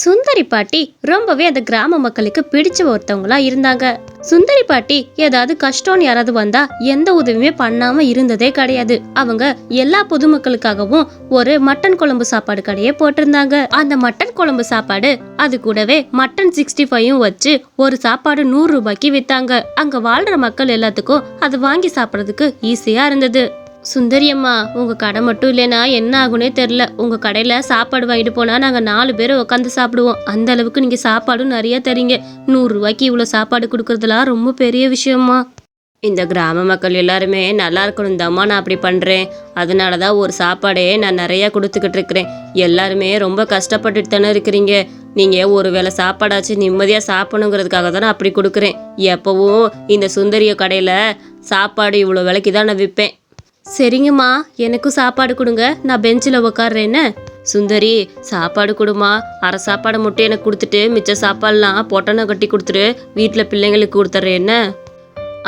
சுந்தரி பாட்டி ரொம்பவே அந்த கிராம மக்களுக்கு பிடிச்ச ஒருத்தவங்களா இருந்தாங்க. சுந்தரி பாட்டி ஏதாவது கஷ்டம்னு யாராவது வந்தா எந்த உதவியுமே பண்ணாம இருந்ததே கிடையாது. அவங்க எல்லா பொதுமக்களுக்காகவும் ஒரு மட்டன் குழம்பு சாப்பாடு கடையே போட்டிருந்தாங்க. அந்த மட்டன் குழம்பு சாப்பாடு அது கூடவே மட்டன் சிக்ஸ்டி ஃபைவும் வச்சு ஒரு சாப்பாடு நூறு ரூபாய்க்கு வித்தாங்க. அங்க வாழ்ற மக்கள் எல்லாத்துக்கும் அது வாங்கி சாப்பிட்றதுக்கு ஈஸியா இருந்தது. சுந்தரி அம்மா கடை மட்டும் இல்லைன்னா என்ன ஆகுனே தெரில உங்கள் கடையில் சாப்பாடு வாங்கிட்டு போனால் நாங்கள் நாலு பேர் உட்காந்து சாப்பிடுவோம். அந்த அளவுக்கு நீங்கள் சாப்பாடும் நிறைய தரீங்க. நூறுரூவாய்க்கு இவ்வளோ சாப்பாடு கொடுக்குறதுலாம் ரொம்ப பெரிய விஷயமா இந்த கிராம மக்கள் எல்லாருமே நல்லா இருக்கணும் தம்மா நான் அப்படி பண்ணுறேன் அதனால தான் ஒரு சாப்பாடே நான் நிறையா கொடுத்துக்கிட்டு இருக்கிறேன். எல்லாருமே ரொம்ப கஷ்டப்பட்டுட்டு தானே இருக்கிறீங்க. நீங்கள் ஒரு வேளை சாப்பாடாச்சும் நிம்மதியாக சாப்பிடணுங்கிறதுக்காக தான் நான் அப்படி கொடுக்குறேன். எப்போவும் இந்த சுந்தரிய கடையில் சாப்பாடு இவ்வளோ விலைக்கு தான் நான் விற்பேன். சரிங்கம்மா எனக்கும் சாப்பாடு கொடுங்க. நான் பெஞ்சில் உக்காடுறேன்னு சுந்தரி சாப்பாடு கொடுமா. அரை சாப்பாடை மட்டும் எனக்கு கொடுத்துட்டு மிச்ச சாப்பாடுலாம் பொட்டனை கட்டி கொடுத்துட்டு வீட்டில் பிள்ளைங்களுக்கு கொடுத்துட்றேன் என்ன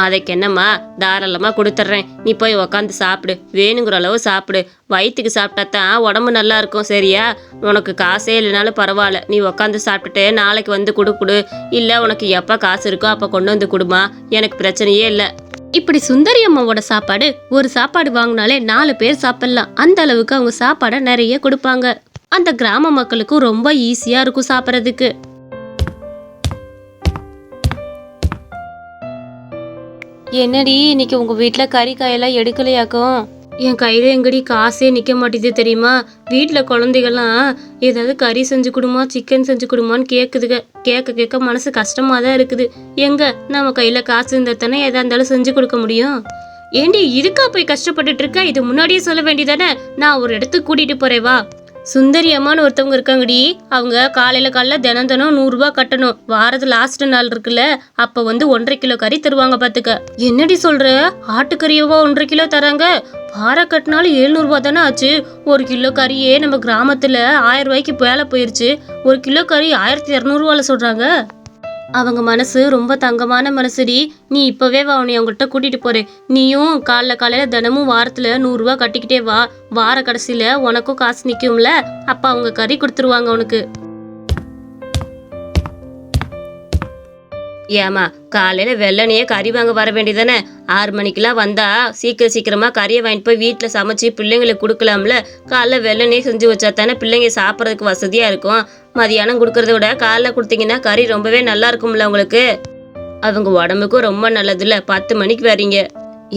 அதுக்கு என்னம்மா தாராளமாக கொடுத்துட்றேன் நீ போய் உக்காந்து சாப்பிடு. வேணுங்கிற அளவு சாப்பிடு. வயிற்றுக்கு சாப்பிட்டா தான் உடம்பு நல்லா இருக்கும் சரியா? உனக்கு காசே இல்லைனாலும் பரவாயில்ல. நீ உக்காந்து சாப்பிட்டுட்டு நாளைக்கு வந்து கொடு கொடு. இல்லை உனக்கு எப்போ காசு இருக்கோ அப்போ கொண்டு வந்து கொடுமா. எனக்கு பிரச்சனையே இல்லை. இப்படி சுந்தரி அம்மாவோட சாப்பாடு ஒரு சாப்பாடு வாங்கினாலே நாலு பேர் சாப்பிடலாம். அந்த அளவுக்கு அவங்க சாப்பாடை நிறைய கொடுப்பாங்க. அந்த கிராம மக்களுக்கும் ரொம்ப ஈஸியா இருக்கும் சாப்பிட்றதுக்கு. என்னடி இன்னைக்கு உங்க வீட்டில் கறி காயெல்லாம் எடுக்கலையாக்கும்? என் கையில எங்கடி காசே நிக்க மாட்டேது தெரியுமா? வீட்டில் குழந்தைகள்லாம் ஏதாவது கறி செஞ்சு கொடுமா சிக்கன் செஞ்சு கொடுமான்னு கேட்குதுங்க கேட்க கேட்க மனசு கஷ்டமா தான் இருக்குது. எங்க? நம்ம கையில காசு இருந்தால் தானே எதாக இருந்தாலும் செஞ்சு கொடுக்க முடியும். ஏண்டி இதுக்கா போய் கஷ்டப்பட்டுட்டு இருக்க? இது முன்னாடியே சொல்ல வேண்டியதானே? நான் ஒரு இடத்துக்கு கூட்டிட்டு போறேன் வா. சுந்தரி அம்மான்னு ஒருத்தவங்க இருக்காங்கடி. அவங்க காலையில காலைல தினம் தினம் நூறுரூவா கட்டணும். வாரத்து லாஸ்ட் நாள் இருக்குல்ல அப்ப வந்து ஒன்றரை கிலோ கறி தருவாங்க பாத்துக்க. என்னடி சொல்ற? ஆட்டுக்கறியவா ஒன்றரை கிலோ தராங்க? வார கட்டினாலும் எழுநூறுபா தானே ஆச்சு. ஒரு கிலோ கறியே நம்ம கிராமத்துல ஆயிரம் ரூபாய்க்கு வேலை போயிருச்சு. ஒரு கிலோ கறி ஆயிரத்தி இரநூறுவால சொல்றாங்க. அவங்க மனசு ரொம்ப தங்கமான மனசுடி. நீ இப்பவே வா உன்னை அவங்கள்ட்ட கூட்டிட்டு போற நீயும் காலைல காலையில தினமும் வாரத்துல நூறுரூவா கட்டிக்கிட்டே வா. வார கடைசியில உனக்கும் காசு நிக்கும்ல. அப்ப அவங்க கறி கொடுத்துருவாங்க உனக்கு. ஏமா காலையில வெள்ளனையே கறி வாங்க வர வேண்டியதானே ஆறு மணிக்கெல்லாம் வந்தா சீக்கிரம் சீக்கிரமா கறியை வாங்கிட்டு போய் வீட்டில் சமைச்சு பிள்ளைங்களுக்கு கொடுக்கலாம்ல? காலைல வெள்ளனையே செஞ்சு வச்சா தானே பிள்ளைங்க சாப்பிட்றதுக்கு வசதியா இருக்கும். மதியானம் கொடுக்கறத விட காலைல கொடுத்தீங்கன்னா கறி ரொம்பவே நல்லா இருக்கும்ல உங்களுக்கு? அவங்க உடம்புக்கும் ரொம்ப நல்லதுல்ல. பத்து மணிக்கு வரீங்க.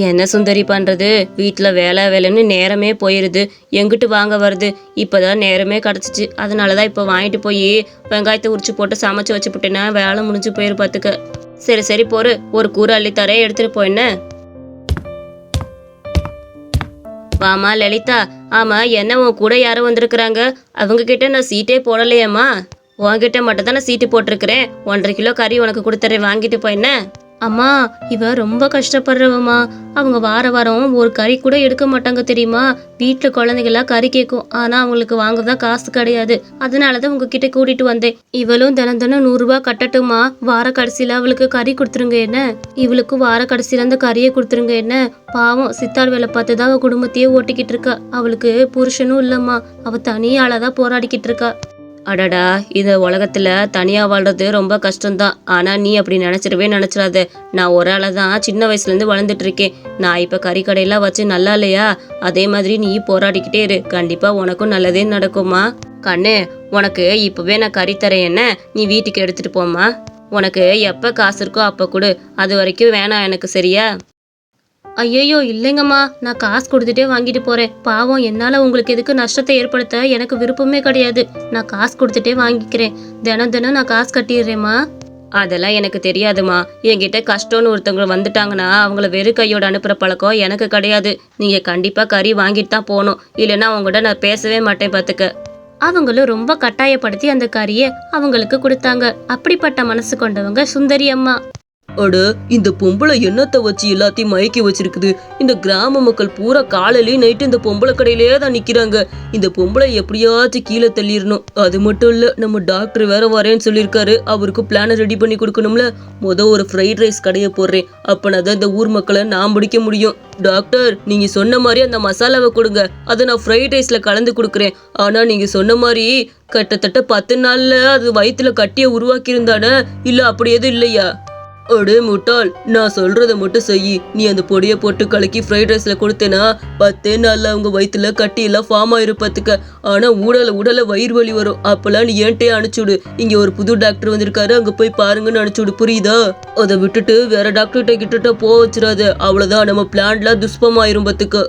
என்ன சுந்தரி பண்ணுறது வீட்டில் வேலை வேலைன்னு நேரமே போயிடுது எங்கிட்டு வாங்க வருது? இப்போ தான் நேரமே கிடச்சிச்சு. அதனால தான் இப்போ வாங்கிட்டு போய் வெங்காயத்தை உரிச்சு போட்டு சமைச்சு வச்சுப்புட்டேன்னா வேலை முடிஞ்சு போயிரு பார்த்துக்க சரி சரி போரு. ஒரு கூரை அள்ளி எடுத்துகிட்டு எடுத்துட்டு போயின்னு வாமா லலிதா. ஆமாம் என்ன உன் கூட யாரும் வந்திருக்கிறாங்க? அவங்க கிட்ட நான் சீட்டே போடலையேம்மா. உன்கிட்ட மட்டும் தான் நான் சீட்டு போட்டிருக்கிறேன். ஒன்றரை கிலோ கறி உனக்கு கொடுத்துறேன். வாங்கிட்டு போயின்ன அம்மா இவ ரொம்ப கஷ்டப்படுறவம்மா. அவங்க வார வாரம் ஒரு கறி கூட எடுக்க மாட்டாங்க தெரியுமா? வீட்டில் குழந்தைகள்லாம் கறி கேட்கும் ஆனால் அவங்களுக்கு வாங்க தான் காசு கிடையாது. அதனால தான் உங்ககிட்ட கூட்டிட்டு வந்தேன். இவளும் தினம் தினம் நூறுரூவா கட்டட்டுமா வார கடைசியில் அவளுக்கு கறி கொடுத்துருங்க என்ன? இவளுக்கும் வார கடைசியில் அந்த கறியை கொடுத்துருங்க என்ன? பாவம் சித்தாள் வேலை பார்த்து தான் அவள் குடும்பத்தையே ஓட்டிக்கிட்டு இருக்கா. அவளுக்கு புருஷனும் இல்லைம்மா. அவ தனியாளாக தான் போராடிக்கிட்டு இருக்கா. அடடா இந்த உலகத்துல தனியா வாழ்றது ரொம்ப கஷ்டம்தான். ஆனா நீ அப்படி நினைச்சிடவே நினைச்சிடாத. நான் ஒரு ஆளை தான் சின்ன வயசுல இருந்து வளர்ந்துட்டு இருக்கேன் நான் இப்ப கறிக்கடையெல்லாம் வச்சு நல்லா இல்லையா? அதே மாதிரி நீ போராடிக்கிட்டே இரு. கண்டிப்பா உனக்கும் நல்லதே நடக்குமா கண்ணு உனக்கு இப்பவே நான் கறி தரேன் என்ன நீ வீட்டுக்கு எடுத்துட்டு போம்மா. உனக்கு எப்ப காசு இருக்கோ அப்ப கொடு. அது வரைக்கும் வேணாம் எனக்கு சரியா? ஐயோ இல்லைங்கம்மா. நான் காசு கொடுத்துட்டே வாங்கிட்டு போறேன். பாவம் என்னால உங்களுக்கு எதுக்கு நஷ்டத்தை ஏற்படுத்த? எனக்கு விருப்பமே கிடையாது. நான் காசு கொடுத்துட்டே வாங்கிக்கிறேன். தினம் தினம் நான் காசு கட்டிடுறேம்மா. அதெல்லாம் எனக்கு தெரியாதுமா என்கிட்ட கஷ்டம்னு ஒருத்தவங்க வந்துட்டாங்கன்னா அவங்கள வெறும் கையோட அனுப்புற பழக்கம் எனக்கு கிடையாது. நீங்க கண்டிப்பா கறி வாங்கிட்டு தான் போகணும். இல்லைன்னா அவங்ககிட்ட நான் பேசவே மாட்டேன் பார்த்துக்க அவங்களும் ரொம்ப கட்டாயப்படுத்தி அந்த கறியை அவங்களுக்கு கொடுத்தாங்க. அப்படிப்பட்ட மனசு கொண்டவங்க சுந்தரி அம்மா. அட இந்த பொம்பளை என்னத்தை வச்சு எல்லாத்தையும் மயக்கி வச்சிருக்குது? இந்த கிராம மக்கள் பூரா காலையிலேயே நைட்டு இந்த பொம்பளை கடையிலேயே தான் நிக்கிறாங்க. இந்த பொம்பளை எப்படியாச்சும் கீழே தள்ளிடணும். அது மட்டும் இல்ல நம்ம டாக்டர் வேற வரேன்னு சொல்லியிருக்காரு. அவருக்கு பிளானை ரெடி பண்ணி கொடுக்கணும்ல. முத ஒரு ஃப்ரைட் ரைஸ் கடையை போடுறேன். அப்ப நான் தான் இந்த ஊர் மக்களை நான் பிடிக்க முடியும். டாக்டர் நீங்க சொன்ன மாதிரி அந்த மசாலாவை கொடுங்க. அதை நான் ஃப்ரைட் ரைஸ்ல கலந்து கொடுக்குறேன். ஆனா நீங்க சொன்ன மாதிரி கிட்டத்தட்ட பத்து நாள்ல அது வயிற்றுல கட்டிய உருவாக்கி இருந்தானே இல்ல அப்படி எதுவும் இல்லையா? அடே முட்டாள் நான் சொல்றதை மட்டும் செய் நீ அந்த பொடியை போட்டு கலக்கி ஃப்ரைட் ரைஸ்ல கொடுத்தேனா? பத்தே நாள்ல அவங்க வயிற்றுல கட்டி எல்லாம் ஃபார்ம் ஆயிருப்பத்துக்க ஆனா ஊடல உடல வயிறு வலி வரும். அப்பெல்லாம் நீ ஏன்ட்டே அனுப்பிச்சுடு இங்க ஒரு புது டாக்டர் வந்திருக்காரு. அங்க போய் பாருங்கன்னு அனுப்பிச்சுடு புரியுதா? அதை விட்டுட்டு வேற டாக்டர்கிட்ட கிட்ட போக வச்சிடாத. அவ்வளவுதான். நம்ம பிளான்லாம் துஷ்பமாயிரும் பத்துக்கு.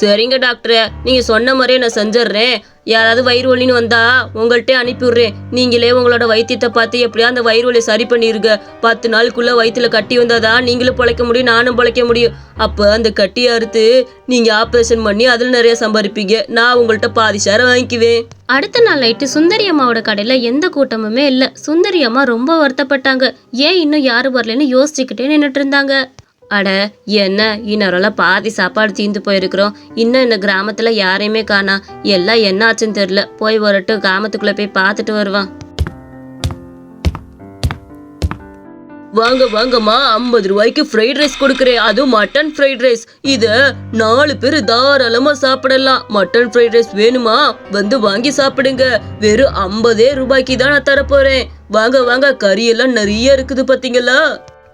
சரிங்க டாக்டர் நீங்க சொன்ன மாதிரியே நான் செஞ்சிடுறேன். யாராவது வயிறு வலின்னு வந்தா உங்கள்கிட்ட அனுப்பிவிடுறேன். நீங்களே உங்களோட வைத்தியத்தை பார்த்து எப்படியா அந்த வயிறு வலியை சரி பண்ணிருங்க. பத்து நாளுக்குள்ள வயிற்றுல கட்டி வந்தாதான் நீங்களும் பிழைக்க முடியும் நானும் பிழைக்க முடியும். அப்போ அந்த கட்டியை அறுத்து நீங்க ஆப்ரேஷன் பண்ணி அதில் நிறைய சம்பாதிப்பீங்க. நான் உங்கள்கிட்ட பாதி சேரம் வாங்கிக்குவேன். அடுத்த நாள் நைட்டு சுந்தரி அம்மாவோட கடையில் எந்த கூட்டமுமே இல்லை. சுந்தரி அம்மா ரொம்ப வருத்தப்பட்டாங்க. ஏன் இன்னும் யாரும் வரலன்னு யோசிச்சுக்கிட்டே நின்றுட்டு இருந்தாங்க. அட என்ன? இன்னொருலாம் பாதி சாப்பாடு தீந்து போயிருக்கிறோம். இன்னும் இந்த கிராமத்துல யாரையுமே காணா. எல்லாம் என்ன ஆச்சுன்னு தெரியல. போய் வரட்டும் கிராமத்துக்குள்ள போய் பார்த்துட்டு வருவான். வாங்க வாங்கம்மா. ஐம்பது ரூபாய்க்கு ஃப்ரைட் ரைஸ் கொடுக்குறேன். அதுவும் மட்டன் ஃப்ரைட் ரைஸ் இதை நாலு பேர் தாராளமாக சாப்பிடலாம். மட்டன் ஃப்ரைட் ரைஸ் வேணுமா? வந்து வாங்கி சாப்பிடுங்க. வெறும் ஐம்பதே ரூபாய்க்கு தான் நான் தரப்போகிறேன் வாங்க வாங்க. கறியெல்லாம் நிறைய இருக்குது பார்த்தீங்களா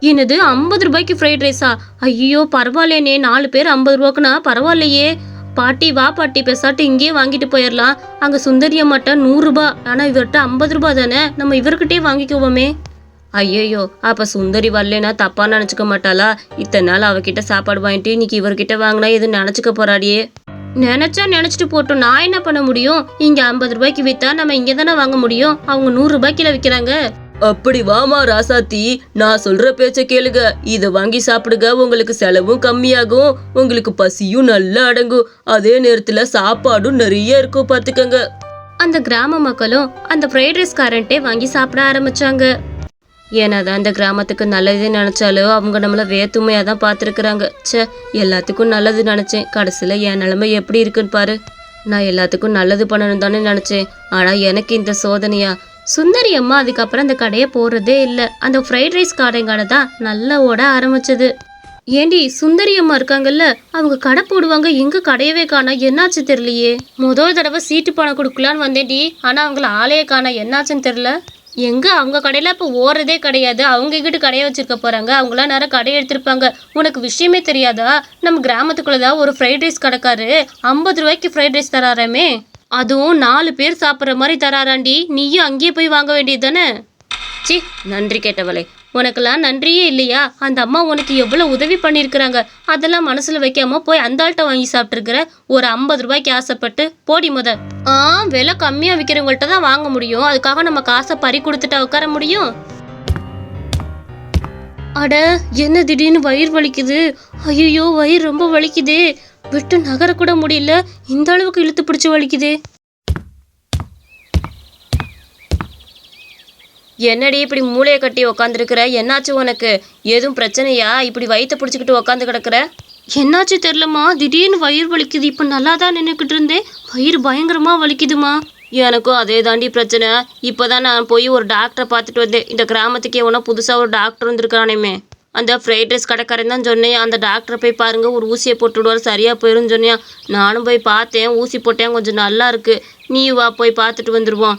என்னது ஐம்பது ரூபாய்க்கு ஃப்ரைட் ரைஸா ஐயோ பரவாயில்லையே நாலு பேர் ஐம்பது ரூபாக்குன்னா பரவாயில்லையே. பாட்டி வா பாட்டி பெசாட்டு இங்கேயே வாங்கிட்டு போயிடலாம் அங்க சுந்தரிய மட்டும் நூறுரூபா ஆனா இவர்கிட்ட ஐம்பது ரூபா தானே? நம்ம இவர்கிட்டயே வாங்கிக்குவோமே. ஐயையோ அப்ப சுந்தரி வரலனா தப்பா நினைச்சுக்க மாட்டாளா? இத்தனை நாள் அவகிட்ட சாப்பாடு வாங்கிட்டு இன்னைக்கு இவர்கிட்ட வாங்கினா எதுவும் நினைச்சுக்க போறாடியே. நினைச்சா நினைச்சிட்டு போட்டோம். நான் என்ன பண்ண முடியும்? இங்க ஐம்பது ரூபாய்க்கு வித்தா நம்ம இங்க தானே வாங்க முடியும்? அவங்க நூறு ரூபாய்க்குல விக்கிறாங்க. அப்படி வாமா ராசாத்தி நான் சொல்ற பேச்ச கேளுங்க. இதை வாங்கி சாப்பிடுங்க. உங்களுக்கு செலவும் கம்மியாகும். உங்களுக்கு பசியும் நல்லா அடங்கும். அதே நேரத்துல சாப்பாடும் நிறைய இருக்கும் பாத்துக்கங்க அந்த கிராம மக்களும் அந்த ஃப்ரைட் ரைஸ் காரண்ட்டே வாங்கி சாப்பிட ஆரம்பிச்சாங்க. ஏன்னாதான் அந்த கிராமத்துக்கு நல்லது நினைச்சாலும் அவங்க நம்மள வேத்துமையாக தான் பார்த்துருக்குறாங்க. ச்சே எல்லாத்துக்கும் நல்லது நினச்சேன். கடைசியில் என் நிலைமை எப்படி இருக்குன்னு பாரு. நான் எல்லாத்துக்கும் நல்லது பண்ணணும் தானே நினச்சேன். ஆனால் எனக்கு இந்த சோதனையா சுந்தரி அம்மா அதுக்கப்புறம் அந்த கடையை போடுறதே இல்லை. அந்த ஃப்ரைட் ரைஸ் கடைங்கடை தான் நல்லா ஓட ஆரம்பிச்சது. ஏண்டி சுந்தரி அம்மா இருக்காங்கல்ல அவங்க கடை போடுவாங்க எங்க கடையவே காணா. என்னாச்சு தெரியலையே. முதல் தடவை சீட்டு பணம் கொடுக்கலான்னு வந்தேன்டி. ஆனா அவங்கள ஆளையே காணா. என்னாச்சுன்னு தெரியல. எங்க அவங்க கடையில இப்போ ஓடுறதே கிடையாது. அவங்க கிட்ட கடையை வச்சிருக்க போறாங்க? அவங்களாம் நேரம் கடையை எடுத்திருப்பாங்க. உனக்கு விஷயமே தெரியாதா? நம்ம கிராமத்துக்குள்ளதான் ஒரு ஃப்ரைட் ரைஸ் கடைக்காரு. ஐம்பது ரூபாய்க்கு ஃப்ரைட் ரைஸ் தராராமே. அதுவும் நாலு பேர் சாப்பிட்ற மாதிரி தராராண்டி. நீயும் அங்கேயே போய் வாங்க வேண்டியது தானே? சி நன்றி கேட்டவளே. உனக்கெல்லாம் நன்றியே இல்லையா? அந்த அம்மா உனக்கு எவ்வளோ உதவி பண்ணியிருக்கிறாங்க. அதெல்லாம் மனசில் வைக்காம போய் அந்த ஆள்கிட்ட வாங்கி சாப்பிட்ருக்குற ஒரு ஐம்பது ரூபாய்க்கு ஆசைப்பட்டு. போடி முத. ஆ விலை கம்மியாக விற்கிறவங்கள்ட்ட தான் வாங்க முடியும். அதுக்காக நம்ம காசை பறி கொடுத்துட்டா உட்கார முடியும்? அட என்ன திடீர்னு வயிறு வலிக்குது? ஐயோ வயிறு ரொம்ப வலிக்குதே. விட்டு நகரக்கூட முடியல. இந்த அளவுக்கு இழுத்து பிடிச்சு வலிக்குதே. என்னடி இப்படி மூளையை கட்டி உக்காந்துருக்குற? என்னாச்சு உனக்கு? எதுவும் பிரச்சனையா? இப்படி வயிற்ற பிடிச்சிக்கிட்டு உக்காந்து கிடக்குற? என்னாச்சு தெரிலம்மா திடீர்னு வயிறு வலிக்குது. இப்போ நல்லா தான் நின்றுக்கிட்டு இருந்தேன். வயிறு பயங்கரமாக வலிக்குதுமா. எனக்கும் அதே தாண்டி பிரச்சனை. இப்போ தான் நான் போய் ஒரு டாக்டரை பார்த்துட்டு வந்தேன். இந்த கிராமத்துக்கு ஒன்றா புதுசாக ஒரு டாக்டர் வந்திருக்கானேமே. அந்த ஃப்ரைட் ரைஸ் கடைக்காரன் தான் சொன்னேன். அந்த டாக்டரை போய் பாருங்கள் ஒரு ஊசியை போட்டு சரியாக சரியா போயிரும்னு சொன்னேன். நானும் போய் பார்த்தேன். ஊசி போட்டேன். கொஞ்சம் நல்லா இருக்கு. நீ வா போய் பார்த்துட்டு வந்துடுவோம்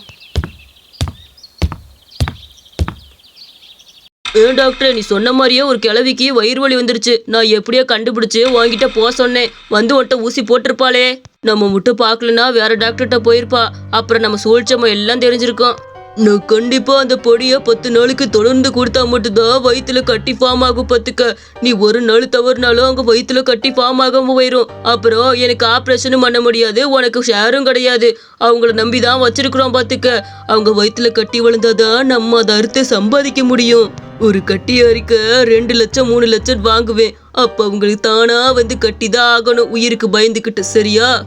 ஏன் டாக்டர் நீ சொன்ன மாதிரியே ஒரு கிளவிக்கு வயிறு வலி வந்துருச்சு. நான் எப்படியோ கண்டுபிடிச்சு உன்கிட்ட போக சொன்னேன். வந்து உன்கிட்ட ஊசி போட்டிருப்பாளே. நம்ம மட்டும் பார்க்கலனா வேற டாக்டர்கிட்ட போயிருப்பா. அப்புறம் நம்ம சூழ்ச்சம எல்லாம் தெரிஞ்சிருக்கோம். நான் கண்டிப்பா அந்த பொடியை பத்து நாளைக்கு தொடர்ந்து கொடுத்தா மட்டும்தான் வயிற்றுல கட்டி ஃபார்ம் ஆகும் பத்துக்க நீ ஒரு நாள் தவறுனாலும் அங்க வயிற்றுல கட்டி ஃபார்ம் ஆகாம போயிடும் அப்புறம் எனக்கு ஆப்ரேஷனும் பண்ண முடியாது உனக்கு ஷேரும் கிடையாது. அவங்கள நம்பி தான் வச்சிருக்கிறோம் பார்த்துக்க. அவங்க வயிற்றுல கட்டி வளர்ந்தாதான் நம்ம அதை அறுத்து சம்பாதிக்க முடியும். ஒரு கட்டி அரிக்க ரெண்டு லட்சம் மூணு லட்சம் வாங்குவேன். அப்ப அவங்களுக்கு தானா வந்து கட்டி தான் ஆகணும். உயிருக்கு பயந்துக்கிட்டு சரியா?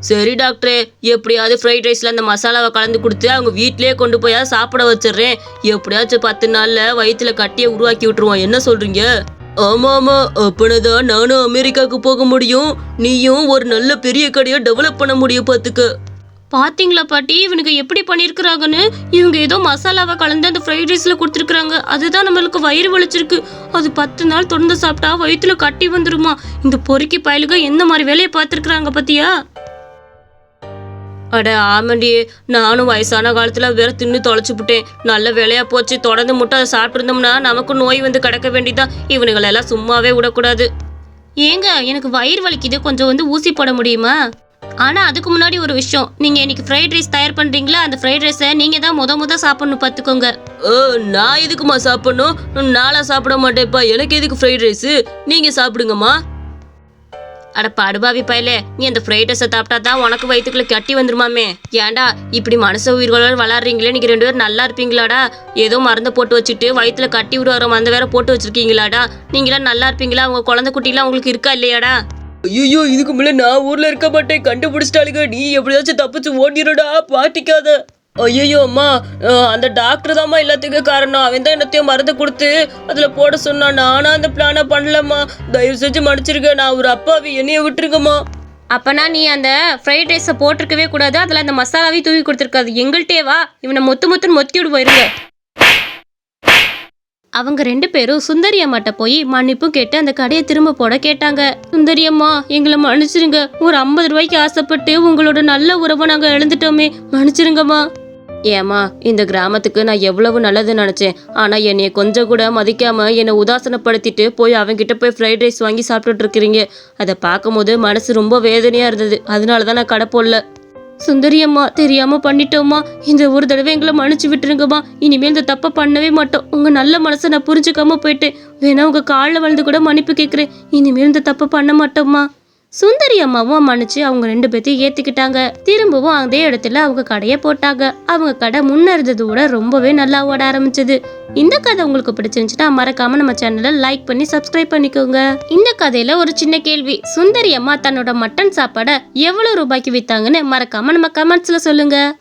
சரி டாக்டரே எப்படியாவது ஃப்ரைட் ரைஸில் அந்த மசாலாவை கலந்து கொடுத்து அவங்க வீட்லயே கொண்டு போயாவது சாப்பிட வச்சிடுறேன். எப்படியாச்சும் பத்து நாளில் வயிற்றுல கட்டியை உருவாக்கி விட்டுருவோம். என்ன சொல்கிறீங்க ஆமா ஆமா. அப்பனதான் நானும் அமெரிக்காவுக்கு போக முடியும். நீயும் ஒரு நல்ல பெரிய கடையை டெவலப் பண்ண முடியும் பார்த்துக்க பாத்தீங்களா பாட்டி? இவனுக்கு எப்படி பண்ணியிருக்கிறாங்கன்னு? இவங்க ஏதோ மசாலாவை கலந்து அந்த ஃப்ரைட் ரைஸில் கொடுத்துருக்குறாங்க. அதுதான் நம்மளுக்கு வயிறு வலிச்சிருக்கு. அது பத்து நாள் தொடர்ந்து சாப்பிட்டா வயிற்றுல கட்டி வந்துருமா? இந்த பொறுக்கி பயலுக எந்த மாதிரி வேலையை பார்த்துருக்குறாங்க பார்த்தியா அட ஆமாண்டி நானும் வயசான காலத்துல வேற தின்னு தொலைச்சுப்புட்டேன் நல்ல வேலையா போச்சு தொடர்ந்து மட்டும் அதை சாப்பிட்டுருந்தோம்னா நமக்கு நோய் வந்து கிடக்க வேண்டியதான் இவனுங்களெல்லாம் சும்மாவே விடக்கூடாது. ஏங்க எனக்கு வயிறு வலிக்குது கொஞ்சம் வந்து ஊசி போட முடியுமா? ஆனா அதுக்கு முன்னாடி ஒரு விஷயம். நீங்க இன்னைக்கு ஃப்ரைட் ரைஸ் தயார் பண்றீங்களா? அந்த ஃப்ரைட் ரைஸை நீங்க தான் முத முத சாப்பிடணும் பாத்துக்கோங்க. ஓ நான் எதுக்குமா சாப்பிடணும்? நாளா சாப்பிட மாட்டேன்ப்பா. எனக்கு எதுக்கு ஃப்ரைட் ரைஸ் நீங்க சாப்பிடுங்கம்மா. அட படுபாவி பயலே. நீ அந்த ஃப்ரைட் ரைஸை சாப்பிட்டா தான் உனக்கு வயிற்றுக்குள்ள கட்டி வந்துருமாமே. ஏன்டா இப்படி மனுஷ உயிர்களோட வளர்றீங்களே நீங்க ரெண்டு பேரும் நல்லா இருப்பீங்களாடா? ஏதோ மருந்து போட்டு வச்சுட்டு வயிற்றுல கட்டி விடுவார மந்த வேற போட்டு வச்சிருக்கீங்களாடா? நீங்களாம் நல்லா இருப்பீங்களா? உங்க குழந்தை குட்டிலாம் உங்களுக்கு இருக்கா இல்லையாடா? ஐயோ இதுக்கு மேல நான் ஊர்ல இருக்க மாட்டேன். கண்டுபிடிச்சிட்டாளுங்க. நீ எப்படியாச்சும் தப்பிச்சு ஓடிடுடா பாட்டிக்காத ஐயோ அம்மா. அந்த டாக்டர் தாம்மா எல்லாத்துக்கும் காரணம். அவன் தான் என்னத்தையும் மருந்து கொடுத்து அதில் போட சொன்னான். நானும் அந்த பிளானை பண்ணலம்மா. தயவு செஞ்சு மன்னிச்சிருக்கேன் நான் ஒரு அப்பாவி. என்னைய விட்டுருங்கம்மா. அப்பனா நீ அந்த ஃப்ரைட் ரைஸை போட்டிருக்கவே கூடாது. அதில் அந்த மசாலாவையும் தூவி கொடுத்துருக்காது. எங்கள்கிட்டே வா. இவனை மொத்து மொத்துன்னு மொத்தி விடு போயிருங்க அவங்க ரெண்டு பேரும் சுந்தரி அம்மாட்ட போய் மன்னிப்பும் கேட்டு அந்த கடையை திரும்ப போட கேட்டாங்க. சுந்தரி அம்மா எங்களை மன்னிச்சிருங்க. ஒரு ஐம்பது ரூபாய்க்கு ஆசைப்பட்டு உங்களோட நல்ல உறவை நாங்கள் எழுந்துட்டோமே மன்னிச்சிருங்கம்மா. ஏம்மா இந்த கிராமத்துக்கு நான் எவ்வளவு நல்லது நினைச்சேன். ஆனா என்னைய கொஞ்சம் கூட மதிக்காம என்னை உதாசனப்படுத்திட்டு போய் அவங்கிட்ட போய் ஃப்ரைட் ரைஸ் வாங்கி சாப்பிட்டுட்டு இருக்கிறீங்க. அதை பார்க்கும்போது மனசு ரொம்ப வேதனையா இருந்தது. அதனால தான் நான் கடை போடல. சுந்தரியம்மா தெரியாம பண்ணிட்டோம்மா. இந்த ஒரு தடவை எங்களை மன்னிச்சு விட்டுருங்கம்மா. இனிமேல் இந்த தப்பை பண்ணவே மாட்டோம். உங்க நல்ல மனசை நான் புரிஞ்சுக்காம போயிட்டேன். வேணா உங்க காலில் வளர்ந்து கூட மன்னிப்பு கேட்குறேன். இனிமேல் இந்த தப்பை பண்ண மாட்டோம்மா. சுந்தரி அம்மாவும் மன்னிச்சு அவங்க ரெண்டு பேத்தையும் ஏத்துக்கிட்டாங்க. திரும்பவும் அதே இடத்துல அவங்க கடையை போட்டாங்க. அவங்க கடை முன்ன விட ரொம்பவே நல்லா ஓட ஆரம்பிச்சது. இந்த கதை உங்களுக்கு பிடிச்சிருந்துச்சுன்னா மறக்காம நம்ம சேனலை லைக் பண்ணி சப்ஸ்கிரைப் பண்ணிக்கோங்க. இந்த கதையில ஒரு சின்ன கேள்வி. சுந்தரி அம்மா தன்னோட மட்டன் சாப்பாடை எவ்வளவு ரூபாய்க்கு வித்தாங்கன்னு மறக்காம நம்ம கமெண்ட்ஸ்ல சொல்லுங்க.